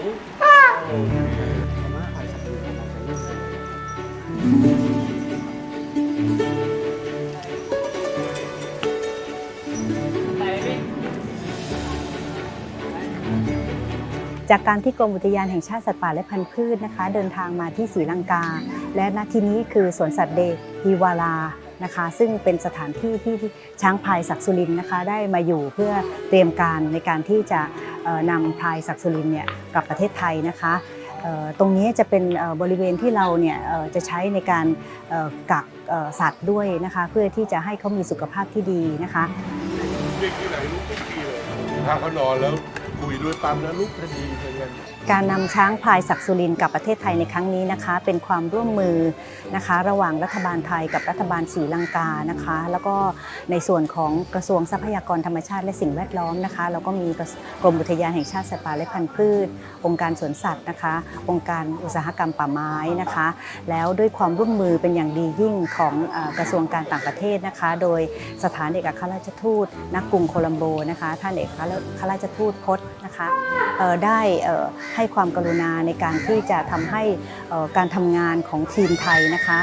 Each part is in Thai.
จากการที่กรมอุทยานแห่งชาติสัตว์ป่าและพันธุ์พืชนะคะ เดินทางมาที่ศรีลังกา และณที่นี้คือสวนสัตว์เดฮีวารานะคะ ซึ่งเป็นสถานที่ที่ช้างพายศักสุรินนะคะ ได้มาอยู่เพื่อเตรียมการในการที่จะ นำพลายศักดิ์สุรินเนี่ยกลับประเทศไทยนะคะตรงนี้จะเป็นบริเวณที่เราเนี่ยจะใช้ในการกักสัตว์ด้วยนะคะ เพื่อที่จะให้เขามีสุขภาพที่ดีนะคะเด็กที่ไหนลุกทุกทีเลยถ้าเขานอนแล้ว คุยด้วยปั๊มแล้วลุกทันทีเลยกันการนำช้างพลายศักสุรินกับประเทศไทยในครั้งนี้นะคะ เป็นความร่วมมือนะคะ ระหว่างรัฐบาลไทยกับรัฐบาลศรีลังกานะคะ แล้วก็ในส่วนของกระทรวงทรัพยากรธรรมชาติและสิ่งแวดล้อมนะคะแล้วก็มีกรมอุทยานแห่งชาติสัตว์ป่าและพันธุ์พืช องค์การสวนสัตว์นะคะ องค์การอุตสาหกรรมป่าไม้นะคะ แล้วด้วยความร่วมมือเป็นอย่างดียิ่งของกระทรวงการต่างประเทศนะคะ โดยสถานเอกอัครราชทูตณกรุงโคลัมโบนะคะท่านเอกอัครราชทูตพจนะคะได้ให้ความกรุณาในการที่จะทำให้การทำงานของทีมไทยนะคะ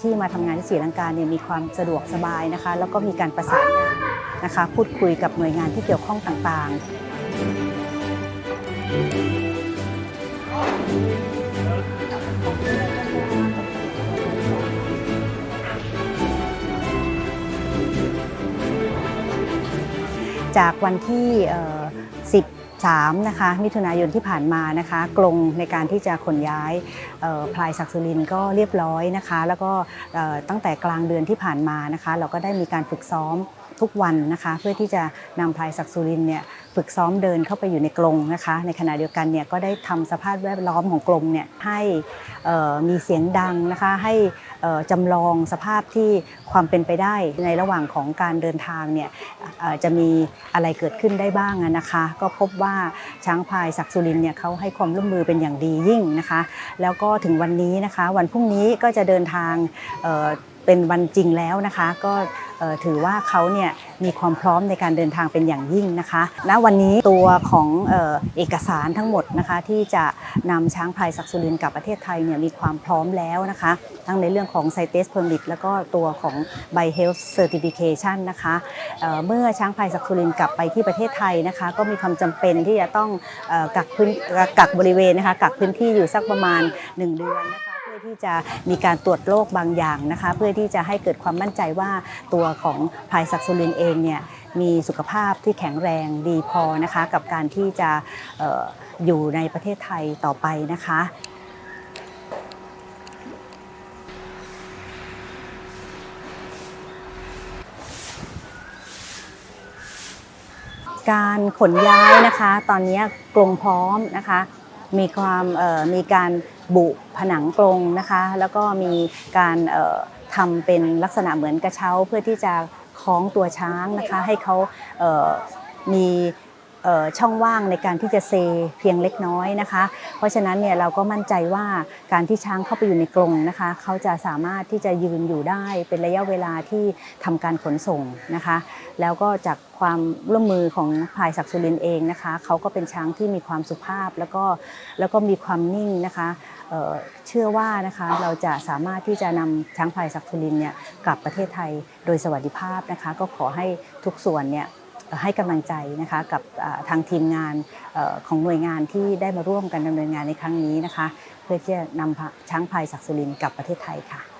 ที่มาทำงานที่ศรีลังกาเนี่ยมีความสะดวกสบายนะคะ แล้วก็มีการประสานงานนะคะ พูดคุยกับหน่วยงานที่เกี่ยวข้องต่างๆจากวันที่เ3นะคะมิถุนายนที่ผ่านมานะคะกรงในการที่จะขนย้ายพลายศักดิ์สุรินก็เรียบร้อยนะคะ แล้วก็ตั้งแต่กลางเดือนที่ผ่านมานะคะ เราก็ได้มีการฝึกซ้อม ทุกวันนะคะ เพื่อที่จะนำพลายศักดิ์สุรินเนี่ยฝึกซ้อมเดินเข้าไปอยู่ในกรงนะคะ ในขณะเดียวกันเนี่ยก็ได้ทำสภาพแวดล้อมของกรงเนี่ยให้มีเสียงดังนะคะ ให้เอ่อจำลองสภาพที่ความเป็นไปได้ในระหว่างของการเดินทางเนี่ยจะมีอะไรเกิดขึ้นได้บ้างนะคะ ก็พบว่าช้างพลายศักดิ์สุรินเนี่ยเขาให้ความร่วมมือเป็นอย่างดียิ่งนะคะ แล้วก็ถึงวันนี้นะคะ วันพรุ่งนี้ก็จะเดินทาง เป็นวันจริงแล้วนะคะ ก็ถือว่าเขาเนี่ยมีความพร้อมในการเดินทางเป็นอย่างยิ่งนะคะณวันนี้ตัวของเอกสารทั้งหมดนะคะที่จะนำช้างพลายศักดิ์สุรินกลับประเทศไทยเนี่ยมีความพร้อมแล้วนะคะ ทั้งในเรื่องของ c i t e s Permit แล้วก็ตัวของ By Health Certification นะคะเมื่อช้างพลายศักดิ์สุรินกลับไปที่ประเทศไทยนะคะ ก็มีความจำเป็นที่จะต้องกักพื้นกักบริเวณนะคะกักพื้นที่อยู่สักประมาณ 1 เดือนนะคะ พื่อที่จะมีการตรวจโรคบางอย่างนะคะ เพื่อที่จะให้เกิดความมั่นใจว่าตัวของพายศักดิ์สุรินเองเนี่ยมีสุขภาพที่แข็งแรงดีพอนะคะ กับการที่จะอออยู่ในประเทศไทยต่อไปนะคะการขนย้ายนะคะ ตอนนี้กรงพร้อมนะคะ มีความเอ่อมีการบุผนังกรงนะคะ แล้วก็มีการเอ่อทำเป็นลักษณะเหมือนกระเช้าเพื่อที่จะคล้องตัวช้างนะคะ ให้เขาเอ่อมีเอ่อ ช่องว่างในการที่จะเซเพียงเล็กน้อยนะคะ เพราะฉะนั้นเนี่ยเราก็มั่นใจว่าการที่ช้างเข้าไปอยู่ในกรงนะคะเขาจะสามารถที่จะยืนอยู่ได้เป็นระยะเวลาที่ทำการขนส่งนะคะ แล้วก็จากความร่วมมือของพายศักดิ์สุรินเองนะคะเขาก็เป็นช้างที่มีความสุภาพแล้วก็แล้วก็มีความนิ่งนะคะเเชื่อว่านะคะเราจะสามารถที่จะนำช้างพายศักดิ์สุรินเนี่ยกลับประเทศไทยโดยสวัสดิภาพนะคะ ก็ขอให้ทุกส่วนเนี่ย ให้กำลังใจนะคะกับทางทีมงานของหน่วยงานที่ได้มาร่วมกันดำเนินงานในครั้งนี้นะคะ เพื่อที่จะนำช้างพลายศักดิ์สุรินทร์กลับประเทศไทยค่ะ